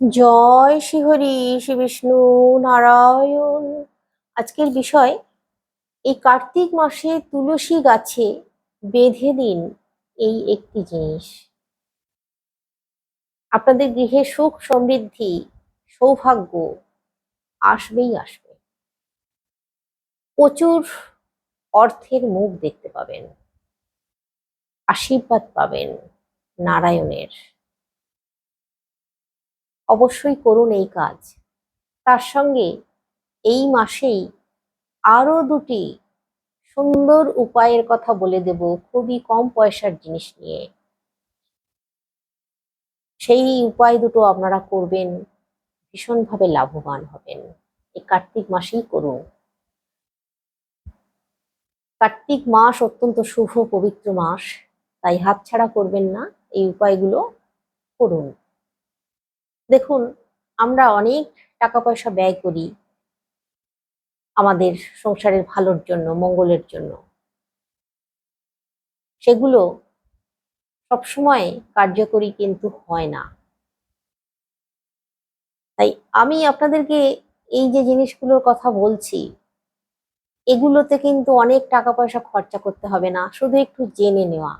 জয় শ্রীহরি শ্রী বিষ্ণু নারায়ণ। আজকের বিষয়, এই কার্তিক মাসে তুলসী গাছে বেঁধে দিন এই একটি জিনিস। আপনাদের গৃহে সুখ সমৃদ্ধি, সৌভাগ্য আসবেই আসবে। প্রচুর অর্থের মুখ দেখতে পাবেন, আশীর্বাদ পাবেন নারায়ণের। অবশ্যই করুন এই কাজ। তার সঙ্গে এই মাসেই আরও দুটি সুন্দর উপায়ের কথা বলে দেব, খুবই কম পয়সার জিনিস নিয়ে। সেই উপায় দুটো আপনারা করবেন, ভীষণভাবে লাভবান হবেন। এই কার্তিক মাসেই করুন। কার্তিক মাস অত্যন্ত শুভ, পবিত্র মাস, তাই হাতছাড়া করবেন না, এই উপায়গুলো করুন। দেখুন, আমরা অনেক টাকা পয়সা ব্যয় করি আমাদের সংসারের ভালোর জন্য, মঙ্গলের জন্য। সেগুলো সবসময় কার্যকরী কিন্তু হয় না। তাই আমি আপনাদেরকে এই যে জিনিসগুলোর কথা বলছি, এগুলোতে কিন্তু অনেক টাকা পয়সা খরচা করতে হবে না, শুধু একটু জেনে নেওয়া।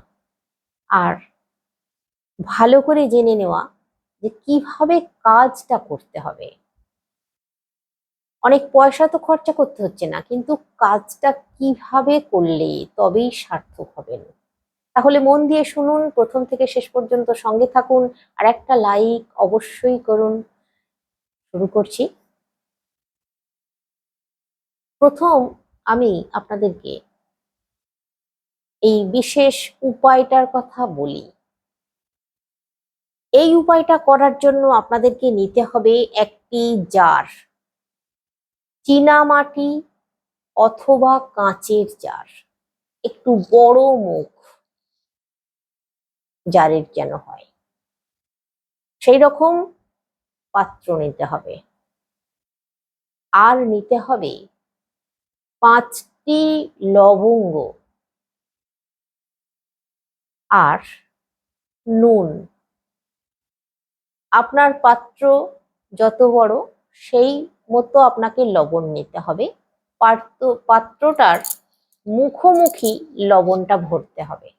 আর ভালো করে জেনে নেওয়া যে কীভাবে কাজটা করতে হবে। অনেক পয়সা তো খরচা করতে হচ্ছে না, কিন্তু কাজটা কীভাবে করলে তবেই সার্থক হবেন। তাহলে মন দিয়ে শুনুন, প্রথম থেকে শেষ পর্যন্ত সঙ্গে থাকুন, আর একটা লাইক অবশ্যই করুন। শুরু করছি। প্রথম আমি আপনাদেরকে এই বিশেষ উপায়টার কথা বলি। এই উপায়টা করার জন্য আপনাদেরকে নিতে হবে একটি জার। চীনামাটি অথবা কাঁচের জার। একটু বড় মুখ জারের যেন হয়। সেই রকম পাত্র নিতে হবে। আর নিতে হবে পাঁচটি লবঙ্গ আর নুন। আপনার পাত্র যত বড়, সেই মতো আপনাকে লবণ নিতে হবে। পাত্র পাত্রটার মুখোমুখি লবণটা ভরতে হবে।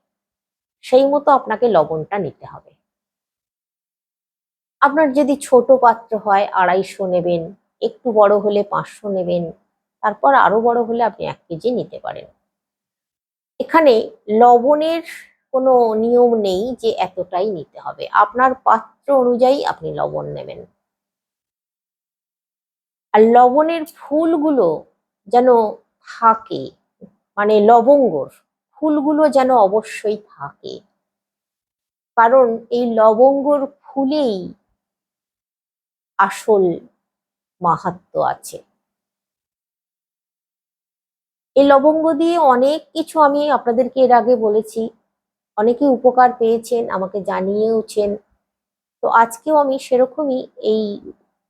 সেই মতো আপনাকে লবণটা নিতে হবে। আপনার যদি ছোট পাত্র হয়, আড়াইশো নেবেন, একটু বড় হলে পাঁচশো নেবেন, তারপর আরও বড় হলে আপনি এক কেজি নিতে পারেন। এখানে লবণের কোনো নিয়ম নেই যে এতটাই নিতে হবে। আপনার পাত্র অনুযায়ী আপনি লবণ নেবেন। আর লবণের ফুলগুলো যেন থাকে মানে লবঙ্গর ফুলগুলো যেন অবশ্যই থাকে। কারণ এই লবঙ্গর ফুলেই আসল মাহাত্ম আছে। এই লবঙ্গ দিয়ে অনেক কিছু আমি আপনাদেরকে এর আগে বলেছি। অনেকে উপকার পেয়েছেন, আমাকে জানিয়েওছেন। তো আজকেও আমি সেরকমই এই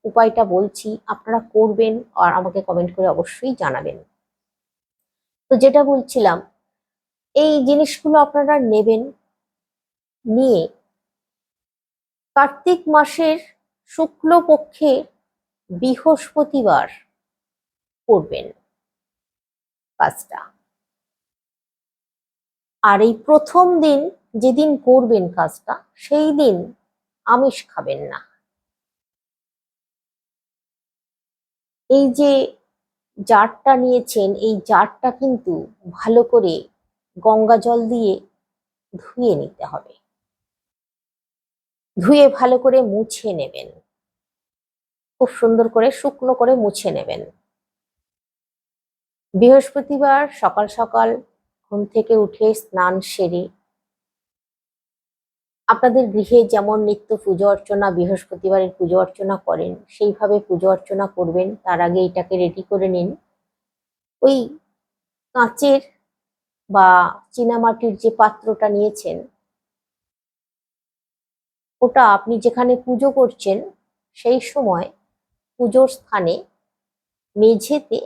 উপায়টা বলছি, আপনারা করবেন আর আমাকে কমেন্ট করে অবশ্যই জানাবেন। তো যেটা বলছিলাম, এই জিনিসগুলো আপনারা নেবেন নিয়ে কার্তিক মাসের শুক্লপক্ষে বৃহস্পতিবার করবেন কাজটা। আর এই প্রথম দিন যেদিন করবেন কাজটা, সেই দিন আমিষ খাবেন না। এই যে জারটা নিয়েছেন, এই জারটা কিন্তু ভালো করে গঙ্গা জল দিয়ে ধুয়ে নিতে হবে। ধুয়ে ভালো করে মুছে নেবেন। খুব সুন্দর করে শুকনো করে মুছে নেবেন। বৃহস্পতিবার সকাল সকাল ঘুম থেকে উঠে স্নান সেরে। আপনাদের গৃহে যেমন নিত্য পুজো অর্চনা, বৃহস্পতিবারের পুজো অর্চনা করেন, সেইভাবে পুজো অর্চনা করবেন, তার আগে এটাকে রেডি করে নিন। ওই কাঁচের বা চীনামাটির যে পাত্রটা নিয়েছেন, ওটা আপনি যেখানে পুজো করছেন, সেই সময় পুজোর স্থানে মেঝেতে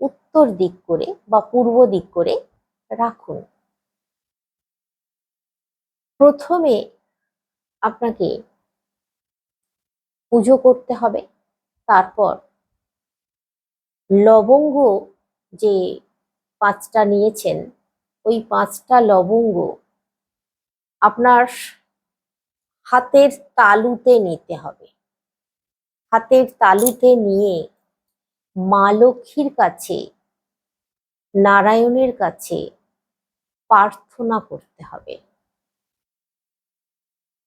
উত্তর দিক করে বা পূর্ব দিক করে রাখুন। প্রথমে আপনাকে পুজো করতে হবে, তারপর লবঙ্গ যে পাঁচটা নিয়েছেন, ওই পাঁচটা লবঙ্গ আপনার হাতের তালুতে নিতে হবে। হাতের তালুতে নিয়ে মা লক্ষ্মীর কাছে, নারায়ণের কাছে প্রার্থনা করতে হবে।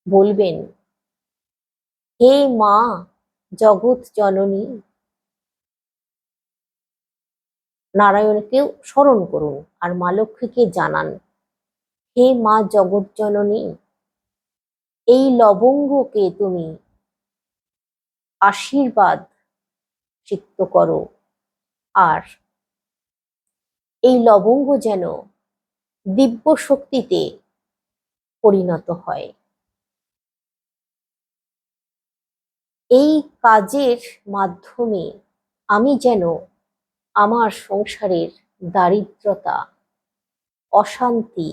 বলবেন, হে মা জগৎ জননী, নারায়ণকেও স্মরণ করুন আর মা লক্ষ্মীকে জানান, হে মা জগৎ জননী, এই লবঙ্গকে তুমি আশীর্বাদ সিক্ত করো। আর এই লবঙ্গ যেন দিব্য শক্তিতে পরিণত হয়। এই কাজের মাধ্যমে আমি যেন আমার সংসারের দারিদ্রতা, অশান্তি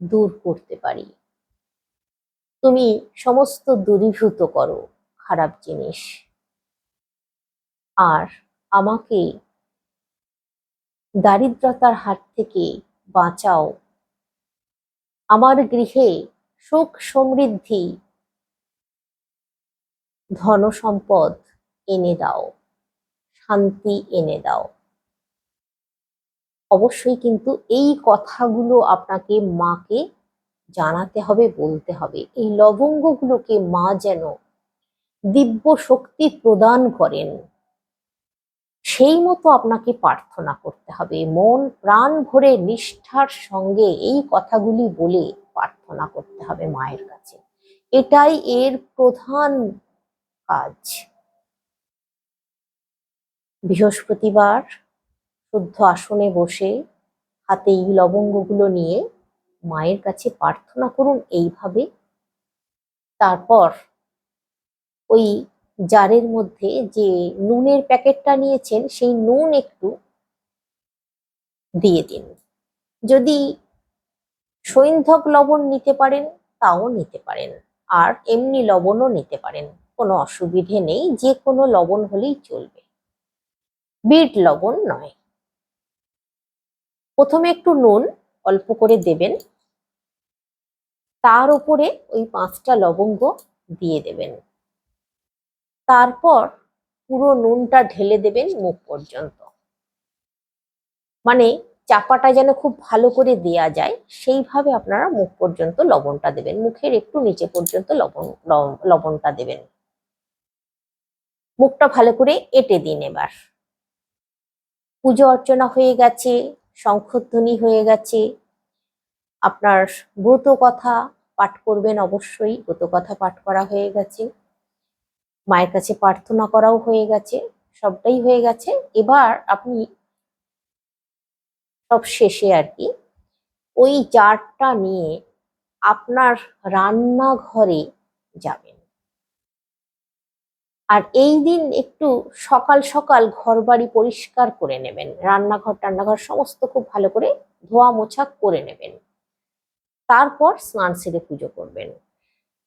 দূর করতে পারি। তুমি সমস্ত দূরীভূত করো, খারাপ জিনিস। আর আমাকে দারিদ্রতার হাত থেকে বাঁচাও। আমার গৃহে সুখ সমৃদ্ধি, ধন সম্পদ এনে দাও, শান্তি এনে দাও। অবশ্যই কিন্তু এই কথাগুলো আপনাকে মাকে জানাতে হবে, বলতে হবে। এই লবঙ্গগুলোকে মা যেন দিব্য শক্তি প্রদান করেন। সেই মতো আপনাকে প্রার্থনা করতে হবে। মন, প্রাণ ভরে নিষ্ঠার সঙ্গে এই কথাগুলি বলে প্রার্থনা করতে হবে মায়ের কাছে। এটাই এর প্রধান কাজ। বৃহস্পতিবার শুদ্ধ আসনে বসে হাতে এই লবঙ্গগুলো নিয়ে মায়ের কাছে প্রার্থনা করুন এইভাবে। তারপর ওই জারের মধ্যে যে নুনের প্যাকেটটা নিয়েছেন, সেই নুন একটু দিয়ে দিন। যদি সৈন্ধক লবণ নিতে পারেন, তাও নিতে পারেন। আর এমনি লবণও নিতে পারেন, কোনো অসুবিধে নেই, যে কোনো লবণ হলেই চলবে। বিট লবণ নয়। প্রথমে একটু নুন অল্প করে দেবেন। তার উপরে ওই পাঁচটা লবঙ্গ দিয়ে দেবেন। তারপর পুরো নুনটা ঢেলে দেবেন মুখ পর্যন্ত। মানে চাপাটা যেন খুব ভালো করে দেয়া যায়, সেইভাবে আপনারা মুখ পর্যন্ত লবণটা দেবেন। মুখের একটু নিচে পর্যন্ত লবণ লব- লবণটা দেবেন। মুখটা ভালো করে এটে দিন এবার। পুজো অর্চনা হয়ে গেছে, শঙ্খধ্বনি হয়ে গেছে। আপনার ব্রত কথা পাঠ করবেন অবশ্যই, ব্রত কথা পাঠ করা হয়ে গেছে। মায়ের কাছে প্রার্থনা করাও হয়ে গেছে, সবটাই হয়ে গেছে। এবার আপনি সব শেষে আর কি, ওই জারটা নিয়ে আপনার রান্নাঘরে যাবেন। আর এই দিন একটু সকাল সকাল ঘর বাড়ি পরিষ্কার করে নেবেন, রান্নাঘর টান্নাঘর সমস্ত খুব ভালো করে ধোয়া মোছা করে নেবেন। তারপর স্নান সেরে পুজো করবেন।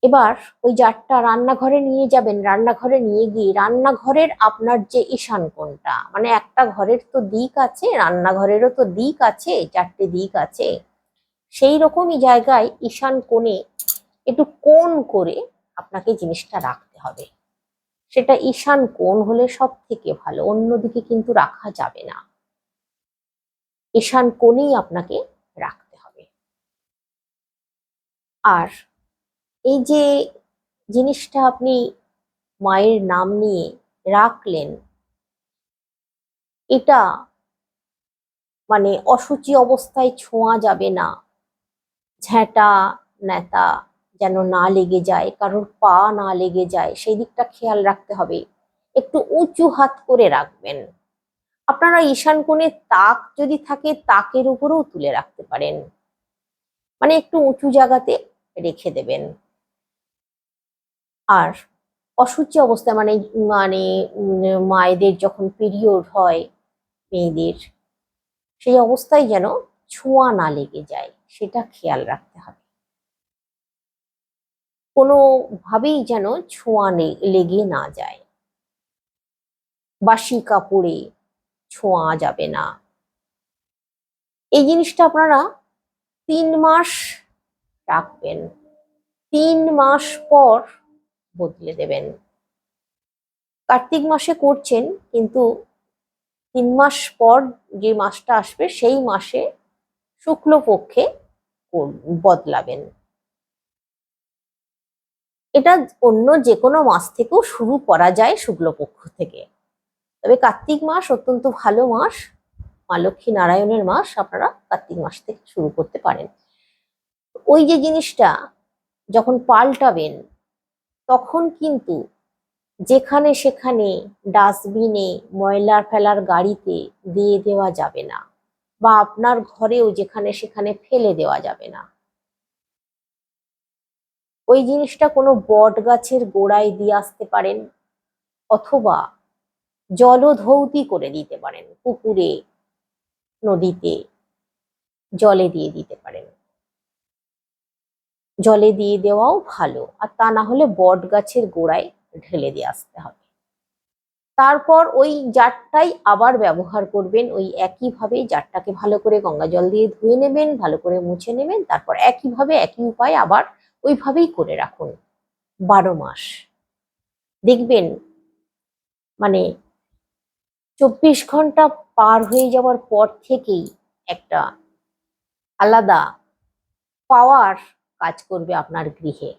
এবার ওই জারটা রান্নাঘরে নিয়ে যাবেন, রান্নাঘরে নিয়ে গিয়ে রান্নাঘরের আপনার যে ঈশান কোণটা মানে একটা ঘরের তো দিক আছে, রান্নাঘরেরও তো দিক আছে চারটে দিক আছে, সেই রকমই জায়গায় ঈশান কোণে একটু কোণ করে আপনাকে জিনিসটা রাখতে হবে। সেটা ঈশান কোণ হলে সব থেকে ভালো, অন্যদিকে কিন্তু রাখা যাবে না। ঈশান কোণেই আপনাকে রাখতে হবে। আর এই যে জিনিসটা আপনি মায়ের নাম নিয়ে রাখলেন, এটা মানে অসুচি অবস্থায় ছোঁয়া যাবে না। ঝ্যাঁটা, ন্যাতা যেন না লেগে যায়, কারোর পা না লেগে যায়, সেই দিকটা খেয়াল রাখতে হবে। একটু উঁচু হাত করে রাখবেন। আপনারা ঈশান কোণে তাক যদি থাকে, তাকের উপরেও তুলে রাখতে পারেন। মানে একটু উঁচু জায়গাতে রেখে দেবেন। আর অসুচি অবস্থায় মানে মানে মায়েদের যখন পিরিয়ড হয়, মেয়েদের, সেই অবস্থায় যেন ছোঁয়া না লেগে যায়, সেটা খেয়াল রাখতে হবে। কোনোভাবেই যেন ছোঁয়া লেগে না যায়। বাসি কাপড়ে ছোঁয়া যাবে না। এই জিনিসটা আপনারা তিন মাস রাখবেন। তিন মাস পর বদলে দেবেন। কার্তিক মাসে করছেন, কিন্তু তিন মাস পর যে মাসটা আসবে, সেই মাসে শুক্লপক্ষে বদলাবেন। এটা অন্য যে কোনো মাস থেকেও শুরু করা যায় শুক্লপক্ষ থেকে। তবে কার্তিক মাস অত্যন্ত ভালো মাস, মা লক্ষ্মী নারায়ণের মাস, আপনারা কার্তিক মাস থেকে শুরু করতে পারেন। ওই যে জিনিসটা, যখন পাল্টাবেন তখন কিন্তু যেখানে সেখানে ডাস্টবিনে ময়লার ফেলার গাড়িতে দিয়ে দেওয়া যাবে না বা আপনার ঘরেও যেখানে সেখানে ফেলে দেওয়া যাবে না। ওই জিনিসটা কোনো বট গাছের গোড়ায় দিয়ে আসতে পারেন অথবা জলধৌতি করে দিতে পারেন, পুকুরে, নদীতে জলে দিয়ে দিতে পারেন। জলে দিয়ে দেওয়াও ভালো। আর তা না হলে বট গাছের গোড়ায় ঢেলে দিয়ে আসতে হবে। তারপর ওই জারটাই আবার ব্যবহার করবেন। ওই একইভাবে জারটাকে ভালো করে গঙ্গা জল দিয়ে ধুয়ে নেবেন, ভালো করে মুছে নেবেন, তারপর একইভাবে, একই উপায় আবার ওইভাবেই করে রাখুন। বারো মাস। দেখবেন মানে চব্বিশ ঘণ্টা পার হয়ে যাওয়ার পর থেকেই একটা আলাদা পাওয়ার কাজ করবে আপনার গৃহে।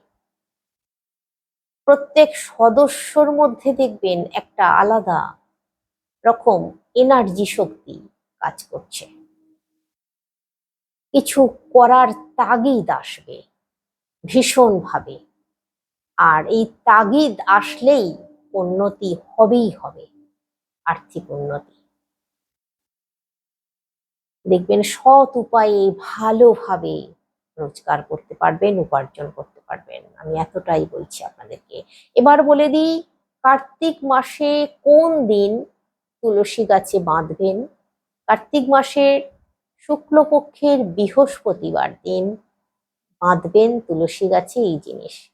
প্রত্যেক সদস্যর মধ্যে দেখবেন একটা আলাদা রকম এনার্জি শক্তি কাজ করছে। কিছু করার তাগিদ আসবে, ভীষণভাবে। আর এই তাগিদ আসলেই উন্নতি হবেই হবে, আর্থিক উন্নতি। দেখবেন সৎ উপায়ে ভালোভাবে রোজগার করতে পারবেন, উপার্জন করতে পারবেন। আমি এতটাই বলছি আপনাদেরকে। এবার বলে দিই, কার্তিক মাসে কোন দিন তুলসী গাছে বাঁধবেন? কার্তিক মাসের শুক্লপক্ষের বৃহস্পতিবার দিন বাঁধবেন তুলসী গাছে এই জিনিস।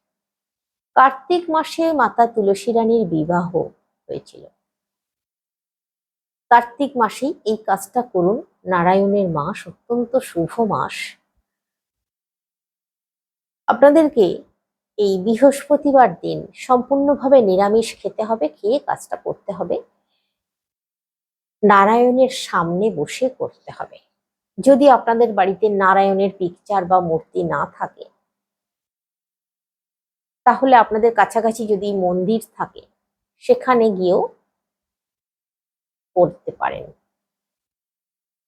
কার্তিক মাসে মাতা তুলসী রানীর বিবাহ হয়েছিল। কার্তিক মাসেই এই কাজটা করুন। নারায়ণের মাস অত্যন্ত শুভ মাস। আপনাদেরকে এই বৃহস্পতিবার দিন সম্পূর্ণভাবে নিরামিষ খেতে হবে, খেয়ে কাজটা করতে হবে। নারায়ণের সামনে বসে করতে হবে। যদি আপনাদের বাড়িতে নারায়ণের পিকচার বা মূর্তি না থাকে, তাহলে আপনাদের কাছাকাছি যদি মন্দির থাকে, সেখানে গিয়েও করতে পারেন।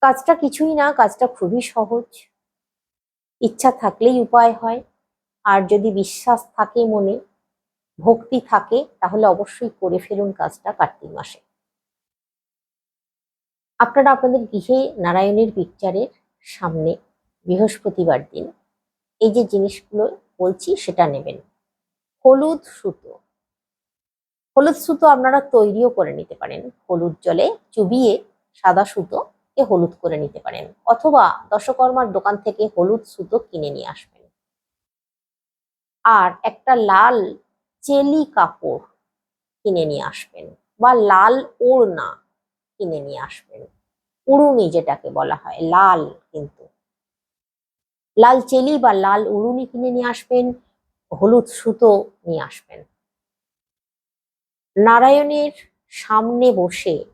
কাজটা কিছুই না, কাজটা খুবই সহজ। ইচ্ছা থাকলেই উপায় হয়। আর যদি বিশ্বাস থাকে মনে, ভক্তি থাকে, তাহলে অবশ্যই করে ফেলুন কাজটা কার্তিক মাসে। আপনারা আপনাদের গৃহে নারায়ণের পিকচারের সামনে বৃহস্পতিবার দিন এই যে জিনিসগুলো বলছি সেটা নেবেন। হলুদ সুতো। হলুদ সুতো আপনারা তৈরিও করে নিতে পারেন। হলুদ জলে চুবিয়ে সাদা সুতো হলুদ করে নিতে পারেন। অথবা দশকর্মার দোকান থেকে হলুদ সুতো কিনে নিয়ে আসবেন। আর একটা লাল চেলি কাপড় কিনে নিয়ে আসবেন বা লাল ওড়না কিনে নিয়ে আসবেন। উড়ুনি যেটাকে বলা হয়, লাল কিন্তু। লাল চেলি বা লাল উড়ুনি কিনে নিয়ে আসবেন, হলুদ সুতো নিয়ে আসবেন। নারায়ণের সামনে বসে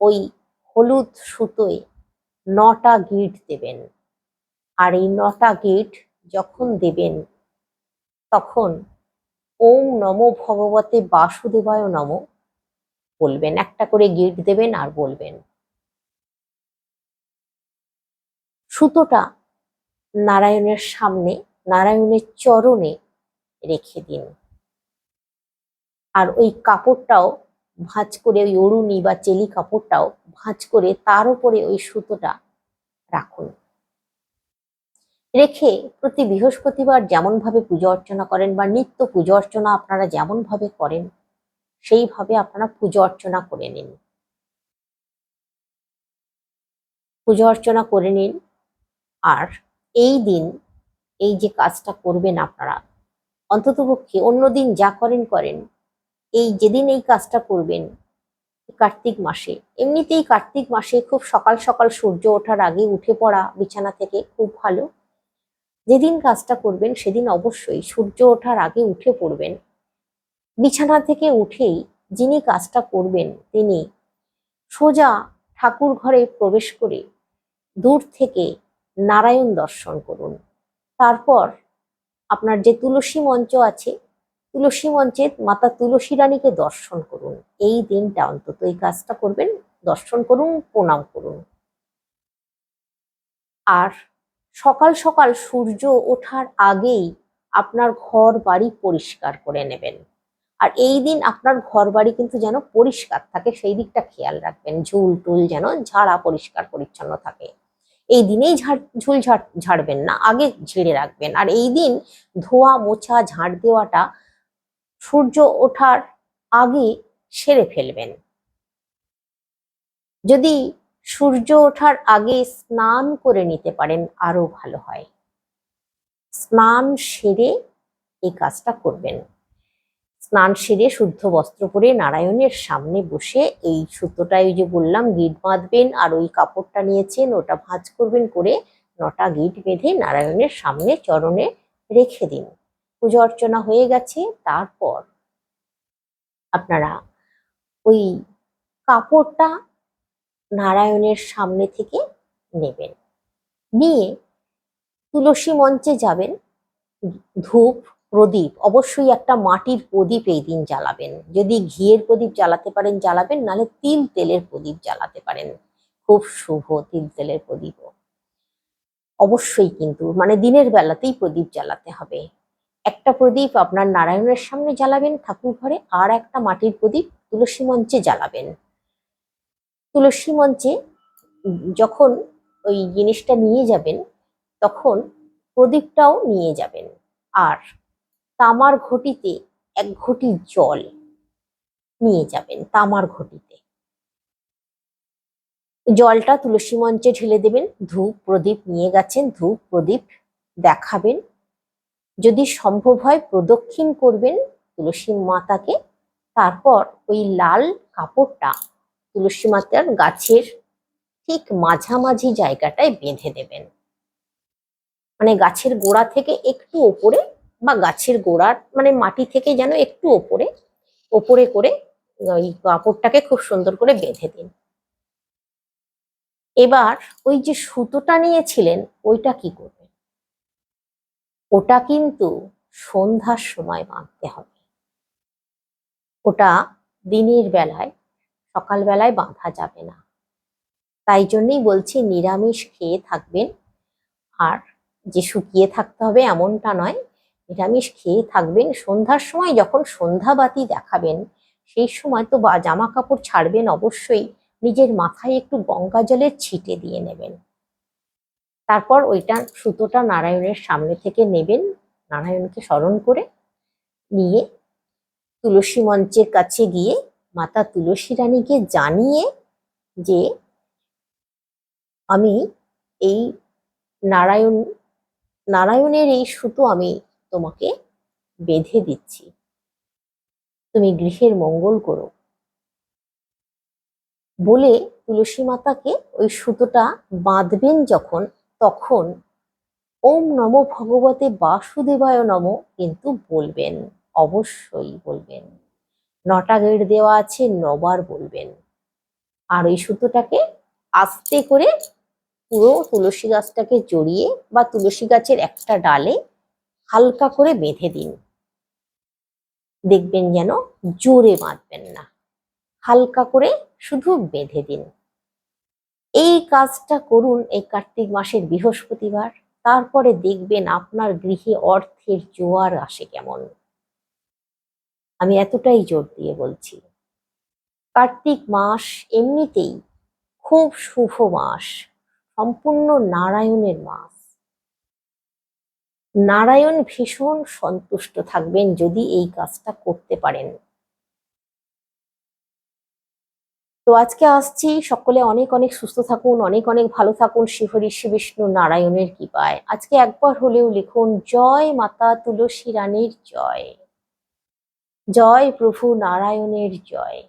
ওই হলুদ সুতোয় নটা গিট দেবেন। আর এই নটা গিট যখন দেবেন তখন ওম নমো ভগবতে বাসুদেবায় নম বলবেন, একটা করে গিট দেবেন আর বলবেন। সুতোটা নারায়ণের সামনে, নারায়ণের চরণে রেখে দিন। আর ওই কাপড়টাও ভাঁজ করে, ওই অরুণি বা চেলি কাপড়টাও ভাঁজ করে তার উপরে ওই সুতোটা রাখুন। রেখে প্রতি বৃহস্পতিবার যেমন ভাবে পুজো অর্চনা করেন বা নিত্য পুজো অর্চনা আপনারা যেমন ভাবে করেন, সেইভাবে আপনারা পুজো অর্চনা করে নিন। পুজো অর্চনা করে নিন আর এই দিন এই যে কাজটা করবেন আপনারা, অন্ততপক্ষে অন্যদিন যা করেন করেন। এই যেদিন এই কাজটা করবেন, কার্তিক মাসে, এমনিতেই কার্তিক মাসে খুব সকাল সকাল সূর্য ওঠার আগে উঠে পড়া বিছানা থেকে খুব ভালো। যেদিন কাজটা করবেন সেদিন অবশ্যই সূর্য ওঠার আগে উঠে পড়বেন। বিছানা থেকে উঠেই যিনি কাজটা করবেন তিনি সোজা ঠাকুর ঘরে প্রবেশ করে দূর থেকে নারায়ণ দর্শন করুন। তারপর আপনার যে তুলসী মঞ্চ আছে, তুলসী মঞ্চে মাতা তুলসী রানীকে দর্শন করুন। এই দিনটা অন্তত এই কাজটা করবেন, দর্শন করুন, প্রণাম করুন। আর সকাল সকাল সূর্য ওঠার আগেই আপনার ঘর বাড়ি পরিষ্কার করে নেবেন। আর এই দিন আপনার ঘর বাড়ি কিন্তু যেন পরিষ্কার থাকে, সেই দিকটা খেয়াল রাখবেন। ঝুল টুল যেন ঝাড়া পরিষ্কার পরিচ্ছন্ন থাকে। এই দিনেই ঝাড়, ঝুল ঝাড়, ঝাড়বেন না, আগে ঝেড়ে রাখবেন। আর এই দিন ধোয়া, মোছা, ঝাড় দেওয়াটা সূর্য ওঠার আগে সেরে ফেলবেন। যদি সূর্য ওঠার আগে স্নান করে নিতে পারেন আরও ভালো হয়। স্নান সেরে এই কাজটা করবেন। স্নান সেরে শুদ্ধ বস্ত্র পরে নারায়ণের সামনে বসে এই সুতোটা ওই যে বললাম, গিট বাঁধবেন আর ওই কাপড়টা নিয়েছেন, ওটা ভাঁজ করবেন করে নটা গিট বেঁধে নারায়ণের সামনে চরণে রেখে দিন। পুজো অর্চনা হয়ে গেছে, তারপর আপনারা ওই কাপড়টা নারায়ণের সামনে থেকে নেবেন। নিয়ে তুলসী মঞ্চে যাবেন। ধূপ, প্রদীপ, অবশ্যই একটা মাটির প্রদীপ এই দিন জ্বালাবেন। যদি ঘিয়ের প্রদীপ জ্বালাতে পারেন, জ্বালাবেন, নাহলে তিল তেলের প্রদীপ জ্বালাতে পারেন। খুব শুভ তিল তেলের প্রদীপও। অবশ্যই কিন্তু মানে দিনের বেলাতেই প্রদীপ জ্বালাতে হবে। একটা প্রদীপ আপনার নারায়ণের সামনে জ্বালাবেন ঠাকুর ঘরে আর একটা মাটির প্রদীপ তুলসী মঞ্চে জ্বালাবেন। তুলসী মঞ্চে যখন ওই জিনিসটা নিয়ে যাবেন, তখন প্রদীপটাও নিয়ে যাবেন। আর তামার ঘটিতে এক ঘটি জল নিয়ে যাবেন তামার ঘটিতে। জলটা তুলসী মঞ্চে ঢেলে দেবেন, ধূপ, প্রদীপ নিয়ে গেছেন, ধূপ, প্রদীপ দেখাবেন। যদি সম্ভব হয় প্রদক্ষিণ করবেন তুলসী মাতাকে, তারপর ওই লাল কাপড়টা তুলসী মাতার গাছের ঠিক মাঝামাঝি জায়গাটায় বেঁধে দেবেন। মানে গাছের গোড়া থেকে একটু ওপরে বা গাছের গোড়ার মানে মাটি থেকে যেন একটু ওপরে ওপরে করে ওই কাপড়টাকে খুব সুন্দর করে বেঁধে দিন। এবার ওই যে সুতোটা নিয়েছিলেন, ওইটা কি করবেন? ওটা কিন্তু সন্ধ্যার সময় বাঁধতে হবে। ওটা দিনের বেলায় সকাল বেলায় বাঁধা যাবে না। তাই জন্যই বলছি নিরামিষ খেয়ে থাকবেন। আর যে শুকিয়ে থাকতে হবে এমনটা নয়, নিরামিষ খেয়ে থাকবেন। সন্ধ্যার সময় যখন সন্ধ্যাবাতি দেখাবেন, সেই সময় তো বা জামা কাপড় ছাড়বেন অবশ্যই। নিজের মাথায় একটু গঙ্গা জলের ছিটে দিয়ে নেবেন। তারপর ওইটা সুতোটা নারায়ণের সামনে থেকে নেবেন, নারায়ণকে স্মরণ করে নিয়ে তুলসী মঞ্চের কাছে গিয়ে মাতা তুলসী রানীকে জানিয়ে যে আমি এই নারায়ণ, নারায়ণের এই সুতো আমি তোমাকে বেঁধে দিচ্ছি। তুমি গৃহের মঙ্গল করো। বলে তুলসী মাতাকে ওই সুতোটা বাঁধবেন যখন, তখন ওম নম ভগবতে বাসুদেবায় নম কিন্তু বলবেন, অবশ্যই বলবেন। নটা গেট দেওয়া আছে, নবার বলবেন। আর ওই সুতোটাকে আস্তে করে পুরো তুলসী গাছটাকে জড়িয়ে বা তুলসী গাছের একটা ডালে হালকা করে বেঁধে দিন। দেখবেন যেন জোরে বাঁধবেন না। হালকা করে শুধু বেঁধে দিন। এই কাজটা করুন এই কার্তিক মাসের বৃহস্পতিবার। তারপরে দেখবেন আপনার গৃহে অর্থের জোয়ার আসে কেমন। আমি এতটাই জোর দিয়ে বলছি। কার্তিক মাস এমনিতেই খুব শুভ মাস, সম্পূর্ণ নারায়ণের মাস। নারায়ণ ভীষণ সন্তুষ্ট থাকবেন যদি এই কাজটা করতে পারেন। তো আজকে আসছি, সকলে অনেক অনেক সুস্থ থাকুন, অনেক অনেক ভালো থাকুন। শ্রীহরি শ্রী বিষ্ণু নারায়ণের কৃপায়। আজকে একবার হলেও লিখুন, জয় মাতা তুলসী রানীর জয়। জয় প্রভু নারায়ণের জয়।